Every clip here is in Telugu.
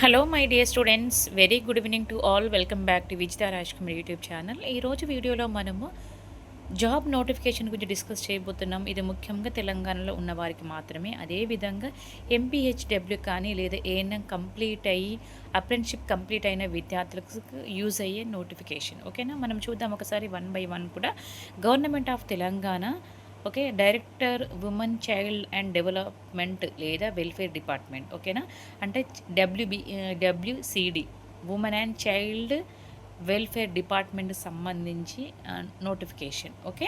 Hello my dear students very good evening to all welcome back to Vijitha Raj Kumar YouTube channel ఈరోజు వీడియోలో మనము జాబ్ నోటిఫికేషన్ గురించి డిస్కస్ చేయబోతున్నాం. ఇది ముఖ్యంగా తెలంగాణలో ఉన్న వారికి మాత్రమే. అదేవిధంగా ఎంపీహెచ్డబ్ల్యూ కానీ లేదా ఏఎన్ఎం కంప్లీట్ అయ్యి అప్రెంటిషిప్ కంప్లీట్ అయిన విద్యార్థులకు యూజ్ అయ్యే నోటిఫికేషన్ ఓకేనా మనం చూద్దాం. ఒకసారి వన్ బై వన్ కూడా. Government of Telangana okay director women child and development లేదా వెల్ఫేర్ డిపార్ట్మెంట్ ఓకేనా? అంటే WB WCD women and child welfare department సంబంధించి notification okay?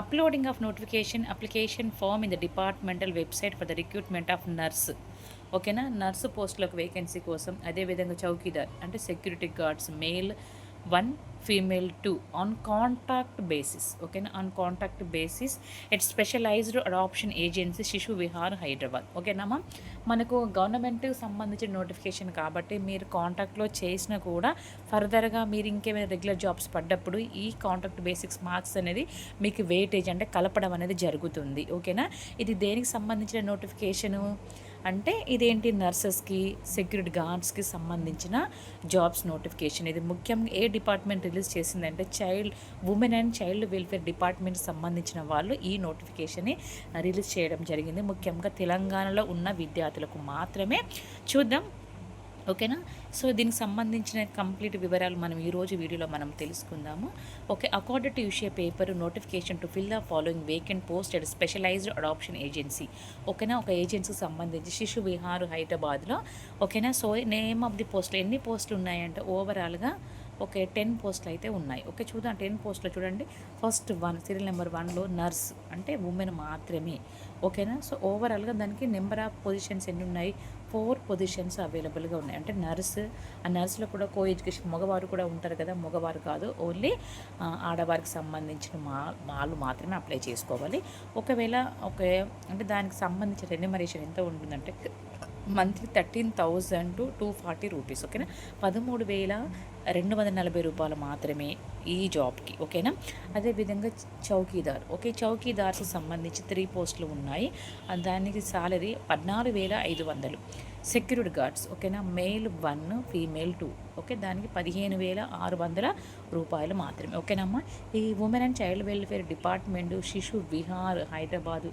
Uploading of notification application form in the departmental website for the recruitment of nurse ఓకేనా? నర్సు పోస్టులకు వేకెన్సీ కోసం అదేవిధంగా చౌకీదార్ అంటే security guards male one female two on contract basis ఓకేనా on contract basis at specialised adoption agency Shishu Vihar Hyderabad ఓకేనామా మనకు గవర్నమెంట్కి సంబంధించిన నోటిఫికేషన్ కాబట్టి మీరు కాంటాక్ట్లో చేసినా కూడా ఫర్దర్గా మీరు ఇంకేమైనా రెగ్యులర్ జాబ్స్ పడ్డప్పుడు ఈ కాంటాక్ట్ బేసిక్స్ మార్క్స్ అనేది మీకు వెయిటేజ్ అంటే కలపడం అనేది జరుగుతుంది ఓకేనా ఇది దేనికి సంబంధించిన నోటిఫికేషను అంటే ఇదేంటి నర్సెస్కి సెక్యూరిటీ గార్డ్స్కి సంబంధించిన జాబ్స్ నోటిఫికేషన్. ఇది ముఖ్యంగా ఏ డిపార్ట్మెంట్ రిలీజ్ చేసిందంటే child women and child welfare department సంబంధించిన వాళ్ళు ఈ నోటిఫికేషన్ని రిలీజ్ చేయడం జరిగింది. ముఖ్యంగా తెలంగాణలో ఉన్న విద్యార్థులకు మాత్రమే. చూద్దాం ఓకేనా? సో దీనికి సంబంధించిన కంప్లీట్ వివరాలు మనం ఈరోజు వీడియోలో మనం తెలుసుకుందాము. Okay accord to యూషియా paper notification to fill the following vacant post at specialised adoption agency ఓకేనా? ఒక ఏజెన్సీకి సంబంధించి శిశు విహార్ హైదరాబాద్లో. ఓకేనా? సో నేమ్ ఆఫ్ ది పోస్టులు ఎన్ని పోస్టులు ఉన్నాయంటే ఓవరాల్గా ఓకే టెన్ పోస్టులు అయితే ఉన్నాయి. ఓకే చూద్దాం టెన్ పోస్టులు చూడండి. ఫస్ట్ వన్ సీరియల్ నెంబర్ వన్లో నర్స్ అంటే ఉమెన్ మాత్రమే. ఓకేనా? సో ఓవరాల్గా దానికి నెంబర్ ఆఫ్ పొజిషన్స్ ఎన్ని ఉన్నాయి? ఫోర్ పొజిషన్స్ అవైలబుల్గా ఉన్నాయి. అంటే నర్స్ ఆ నర్సులో కూడా కో ఎడ్యుకేషన్ మగవారు కూడా ఉంటారు కదా మగవారు కాదు ఓన్లీ ఆడవారికి సంబంధించిన మా వాళ్ళు మాత్రమే అప్లై చేసుకోవాలి. ఒకవేళ ఓకే అంటే దానికి సంబంధించిన రెన్యుమరేషన్ ఎంత ఉంటుందంటే monthly thirteen thousand two two forty rupees ఓకేనా? పదమూడు వేల రెండు వందల నలభై రూపాయలు మాత్రమే ఈ జాబ్కి ఓకేనా? అదేవిధంగా చౌకీదార్ ఓకే? చౌకీదార్కి సంబంధించి త్రీ పోస్టులు ఉన్నాయి. దానికి సాలరీ పద్నాలుగు వేల ఐదు వందలు. సెక్యూర్డ్ గార్డ్స్ ఓకేనా? Male one female two okay? దానికి పదిహేను వేల ఆరు వందల రూపాయలు మాత్రమే ఓకేనమ్మా? ఈ women and child welfare department Shishu Vihar Hyderabad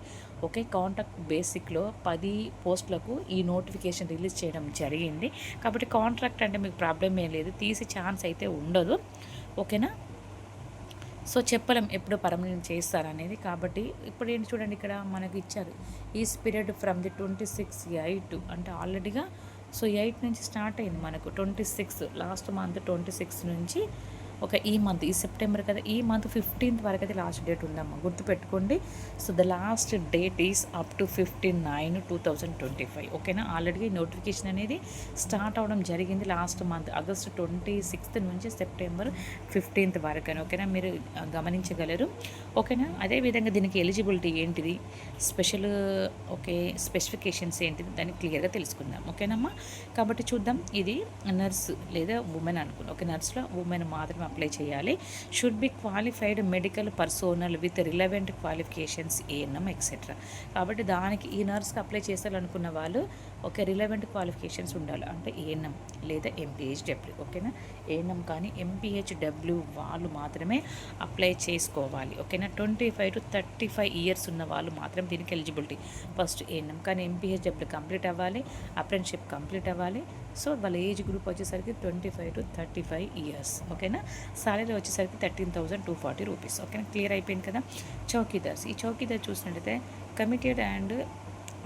okay? Contract బేసిక్లో పది పోస్టులకు ఈ నోటిఫికేషన్ రిలీజ్ చేయడం జరిగింది. కాబట్టి కాంట్రాక్ట్ అంటే మీకు ప్రాబ్లం ఏం లేదు తీసి ఛాన్స్ అయితే ఉండదు ఓకేనా? సో చెప్పలేం ఎప్పుడు పర్మనెంట్ చేస్తారనేది. కాబట్టి ఇప్పుడు ఏంటి చూడండి ఇక్కడ మనకి ఇచ్చారు. ఈ period from the twenty six eight అంటే ఆల్రెడీగా సో ఎయిట్ నుంచి స్టార్ట్ అయింది మనకు twenty six last month twenty six నుంచి. ఒక ఈ మంత్ ఈ సెప్టెంబర్ కదా ఈ మంత్ ఫిఫ్టీన్త్ వరకు అయితే లాస్ట్ డేట్ ఉందమ్మా. గుర్తుపెట్టుకోండి. So the last date is up to fifteen nine two thousand twenty five ఓకేనా ఆల్రెడీ నోటిఫికేషన్ అనేది స్టార్ట్ అవడం జరిగింది last month August twenty sixth నుంచి సెప్టెంబర్ ఫిఫ్టీన్త్ వరకు అని ఓకేనా మీరు గమనించగలరు. ఓకేనా అదేవిధంగా దీనికి ఎలిజిబిలిటీ ఏంటిది? స్పెషల్ ఓకే స్పెసిఫికేషన్స్ ఏంటిది? దాన్ని క్లియర్గా తెలుసుకుందాం. ఓకేనమ్మా కాబట్టి చూద్దాం. ఇది నర్స్ లేదా ఉమెన్ అనుకున్నాం ఓకే నర్స్లో ఉమెన్ మాత్రమే అప్లై చేయాలి. Should be qualified medical personnel with relevant qualifications ANM etcetera కాబట్టి దానికి ఈ నర్స్కి అప్లై చేసాలనుకున్న వాళ్ళు ఒక రిలవెంట్ క్వాలిఫికేషన్స్ ఉండాలి. అంటే ఏఎన్ఎం లేదా ఎంపీహెచ్డబ్ల్యూ ఓకేనా ఏఎన్ఎం కానీ ఎంపీహెచ్డబ్ల్యూ వాళ్ళు మాత్రమే అప్లై చేసుకోవాలి ఓకేనా twenty five to thirty five years ఉన్న వాళ్ళు మాత్రం దీనికి ఎలిజిబిలిటీ ఫస్ట్ ఏఎన్ఎం కానీ ఎంపీహెచ్డబ్ల్యూ కంప్లీట్ అవ్వాలి అప్రెంటిషిప్ కంప్లీట్ అవ్వాలి సో వాళ్ళ ఏజ్ గ్రూప్ వచ్చేసరికి twenty five to thirty five years. ఓకేనా? సాలరీ వచ్చేసరికి thirteen thousand two forty rupees. ఓకేనా? క్లియర్ అయిపోయింది కదా? చౌకీదార్స్ ఈ చౌకీదార్ చూసినట్టయితే committed and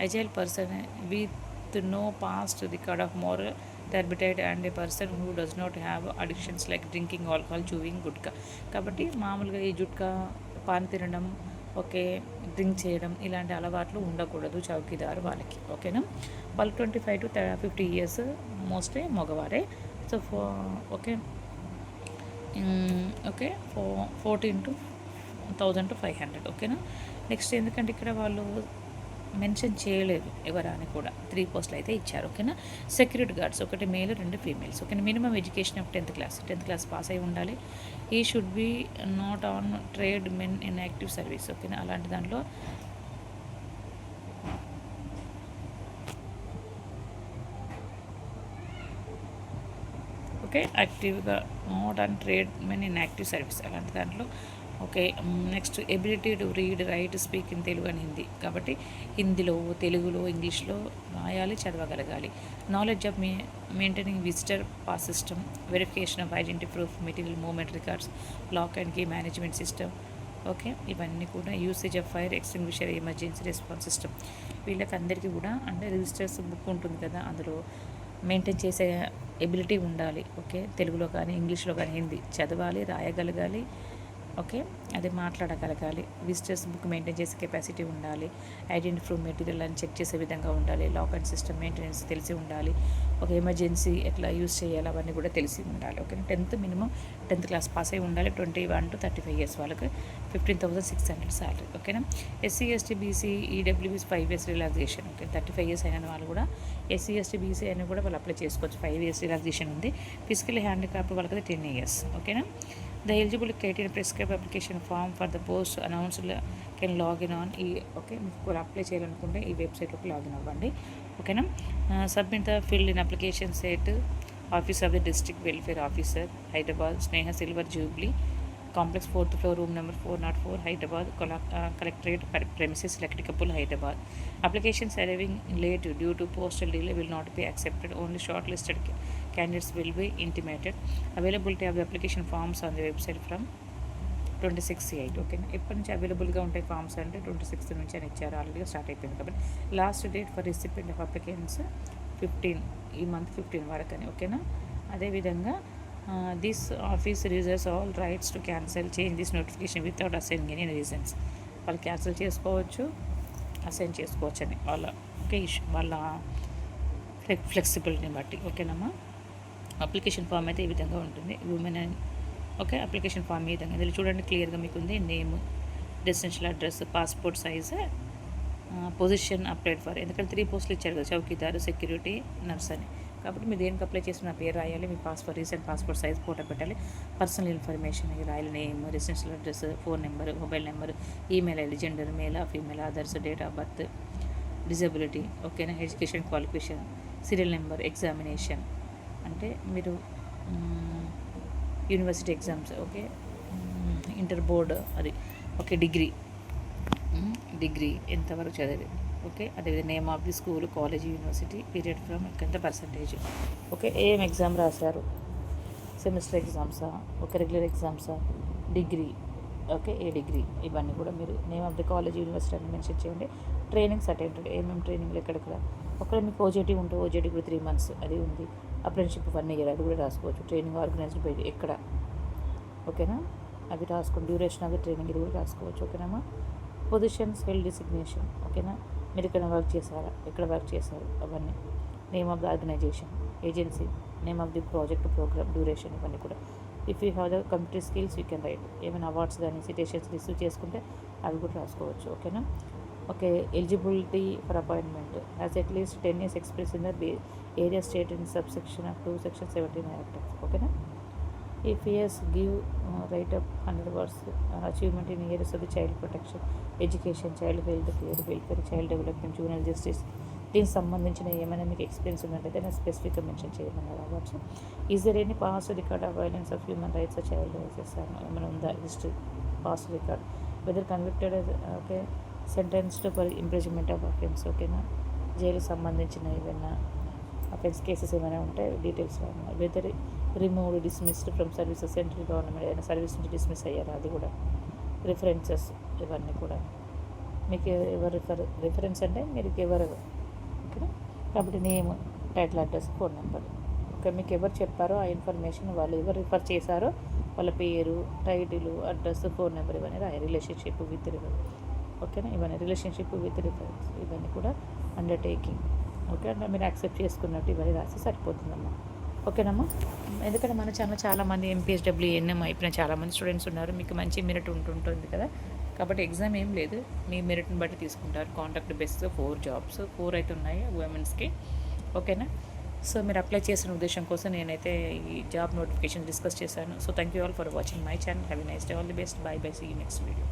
agile person with no past record of moral turpitude and a person who does not have addictions like drinking alcohol chewing gutka. కాబట్టి మామూలుగా ఈ జుట్కా పాన్ తినడం ఓకే డ్రింక్ చేయడం ఇలాంటి అలవాట్లు ఉండకూడదు చౌకీదారు వాళ్ళకి ఓకేనా? వాళ్ళు twenty five to fifty years mostly మగవారే. So four okay. Okay four fourteen to thousand to five hundred ఓకేనా? నెక్స్ట్ ఎందుకంటే ఇక్కడ వాళ్ళు మెన్షన్ చేయలేదు ఎవరని కూడా. త్రీ పోస్టులు అయితే ఇచ్చారు ఓకేనా? సెక్యూరిటీ గార్డ్స్ ఒకటి మేల్ రెండు ఫీమేల్స్ ఓకేనా? Minimum education of tenth class tenth class pass అయి ఉండాలి. ఈ should be not on trade men in active service ఓకేనా? అలాంటి దాంట్లో ఓకే యాక్టివ్గా modern trade men in active service అలాంటి దాంట్లో okay next ability to read write speak in Telugu and Hindi కాబట్టి హిందీలో తెలుగులో ఇంగ్లీష్లో రాయాలి చదవగలగాలి. Knowledge of me maintaining visitor pass system verification of identity proof material movement records lock and key management system okay ఇవన్నీ కూడా usage of fire extinguisher emergency response system వీళ్ళకి అందరికీ కూడా అంటే రిజిస్టర్స్ బుక్ ఉంటుంది కదా అందులో మెయింటైన్ చేసే ఎబిలిటీ ఉండాలి. ఓకే తెలుగులో కానీ ఇంగ్లీష్లో కానీ హిందీ చదవాలి రాయగలగాలి. ఓకే? అది మాట్లాడగలగాలి. విజిటర్స్ బుక్ మెయింటైన్ చేసే కెపాసిటీ ఉండాలి. ఐడెంటిఫై మెటీరియల్ అని చెక్ చేసే విధంగా ఉండాలి. లాక్ అండ్ సిస్టమ్ మెయింటెనెన్స్ తెలిసి ఉండాలి. ఒక ఎమర్జెన్సీ ఎట్లా యూస్ చేయాలి అవన్నీ కూడా తెలిసి ఉండాలి. Okay? Tenth minimum tenth class pass అయి ఉండాలి. Twenty one to thirty five years వాళ్ళకి fifteen thousand six hundred salary ఓకేనా SC ST BC ఈడబ్ల్యూబీస్ five years relaxation. Okay? Thirty five years అయిన వాళ్ళు కూడా ఎస్సీ ఎస్టీ బీసీ అని కూడా వాళ్ళు అప్లై చేసుకోవచ్చు. ఫైవ్ ఇయర్స్ రిలాక్సేషన్ ఉంది. ఫిజికల్ హ్యాండిక్రాఫ్ట్ వాళ్ళకి టెన్ ఇయర్స్. ఓకేనా? The eligible criteria prescribe application form for the post announced can login on ఈ ఓకే మీకు అప్లై చేయాలనుకుంటే ఈ వెబ్సైట్లోకి లాగిన్ అవ్వండి. ఓకేనా submit the field in application set office of the district welfare officer Hyderabad Sneha silver jubilee complex fourth floor room number four not four Hyderabad collectorate premises లెక్టికపుల్ Hyderabad applications arriving late due to postal delay will not be accepted only shortlisted candidates will be intimated. Availability of the application forms on the website from twenty six eight ఓకేనా ఎప్పటి నుంచి అవైలబుల్గా ఉంటాయి ఫామ్స్ అంటే ట్వంటీ సిక్స్త్ నుంచి అని ఇచ్చారు ఆల్రెడీ స్టార్ట్ అయిపోయింది కాబట్టి. Last date for recipient of applications fifteen ఈ మంత్ ఫిఫ్టీన్ వరకు అని ఓకేనా అదేవిధంగా this office reserves all rights to cancel change this notification without assign any reasons వాళ్ళు క్యాన్సిల్ చేసుకోవచ్చు అసైన్ చేసుకోవచ్చు అని వాళ్ళ ఓకే వాళ్ళ ఫ్లెక్సిబిలిటీని బట్టి ఓకేనమ్మా అప్లికేషన్ ఫామ్ అయితే ఈ విధంగా ఉంటుంది. Women and okay application form ఈ విధంగా ఇందులో చూడండి క్లియర్గా మీకు ఉంది name destination address passport size position applied for ఎందుకంటే త్రీ పోస్టులు ఇచ్చారు కదా చౌకీదారు సెక్యూరిటీ నర్స్ అని. కాబట్టి మీరు దేనికి అప్లై చేసిన పేరు రాయాలి మీ passport recent passport size photo పెట్టాలి పర్సనల్ ఇన్ఫర్మేషన్ రాయాలి. Name residential address phone number mobile number email ID gender male female Aadhaars date of birth disability ఓకేనా education qualification serial number examination అంటే మీరు university exams okay inter board అది ఓకే డిగ్రీ డిగ్రీ ఎంతవరకు చదివి ఓకే అదేవిధంగా name of the school college university period from ఎంత పర్సంటేజ్ ఓకే ఏం ఎగ్జామ్ రాశారు? సెమిస్టర్ ఎగ్జామ్సా ఓకే రెగ్యులర్ ఎగ్జామ్సా డిగ్రీ ఓకే ఏ డిగ్రీ ఇవన్నీ కూడా మీరు name of the college university అని మెన్షన్ చేయండి. ట్రైనింగ్స్ అటెండెడ్ ఏమేమి ట్రైనింగ్లు ఎక్కడెక్కడ? ఒకవేళ మీకు ఓజేటీ ఉంటే ఓజేటీ కూడా త్రీ మంత్స్ అది ఉంది. అప్రెంటిషిప్ వన్ ఇయర్ అది కూడా రాసుకోవచ్చు. ట్రైనింగ్ ఆర్గనైజ్డ్ బై ఎక్కడ? ఓకేనా? అవి రాసుకోండి డ్యూరేషన్ ఆఫ్ ద ట్రైనింగ్ ఇది కూడా రాసుకోవచ్చు. ఓకేనా పొజిషన్స్ హెల్ డిసిగ్నేషన్ ఓకేనా? మీరు ఇక్కడ వర్క్ చేశారా? ఎక్కడ వర్క్ చేశారు? అవన్నీ. Name of the organisation agency name of the project programme duration ఇవన్నీ కూడా. If you have the computer skills you can write ఏమైనా అవార్డ్స్ కానీ సిటేషన్స్ రిసీవ్ చేసుకుంటే అవి కూడా రాసుకోవచ్చు. ఓకేనా? Okay eligibility for appointment as at least ten years experience in the area state in subsection of two section seventeen act ఓకేనా if years give right up hundred words achievement in years of the child protection education child health care welfare child development junior justice దీనికి సంబంధించిన ఏమైనా మీకు ఎక్స్పీరియన్స్ ఉన్నట్టయితే నేను స్పెసిఫిక్గా మెన్షన్ చేయమన్నారు అవ్వచ్చు is there any past record of violence of human rights child rights ఏమైనా ఉందా? History past record whether convicted okay sentenced for imprisonment of offence ఓకేనా జైలుకి సంబంధించిన ఏమైనా అఫెన్స్ కేసెస్ ఏమైనా ఉంటే details whether removed dismissed from services central government ఏదైనా సర్వీస్ నుంచి డిస్మిస్ అయ్యారా? అది కూడా రిఫరెన్సెస్ ఇవన్నీ కూడా. మీకు ఎవరు రిఫర్ రిఫరెన్స్ అంటే మీరు ఎవరు ఓకేనా కాబట్టి name title address phone number okay మీకు ఎవరు చెప్పారో ఆ ఇన్ఫర్మేషన్ వాళ్ళు ఎవరు రిఫర్ చేశారో వాళ్ళ పేరు టైటిల్ అడ్రస్ ఫోన్ నెంబర్ ఇవన్నీ రాయి. రిలేషన్షిప్ విత్ ఓకేనా? ఇవన్నీ రిలేషన్షిప్ విత్ రిఫరెన్స్ ఇవన్నీ కూడా అండర్టేకింగ్ ఓకే? అంటే మీరు యాక్సెప్ట్ చేసుకున్నట్టు ఇవన్నీ రాసి సరిపోతుందమ్మా. ఓకేనమ్మా? ఎందుకంటే మన ఛానల్ చాలామంది ఎంపీఎస్డబ్ల్యూ ఎన్ఎం అయిపోయిన చాలామంది స్టూడెంట్స్ ఉన్నారు. మీకు మంచి మెరిట్ ఉంటుంటుంది కదా? కాబట్టి ఎగ్జామ్ ఏం లేదు. మీ మెరిట్ని బట్టి తీసుకుంటారు. Contract best four jobs four అయితే ఉన్నాయి ఉమెన్స్కి ఓకేనా? సో మీరు అప్లై చేసిన ఉద్దేశం కోసం నేనైతే ఈ జాబ్ నోటిఫికేషన్ డిస్కస్ చేశాను. So thank you all for watching my channel have nice day all the best bye bye see next video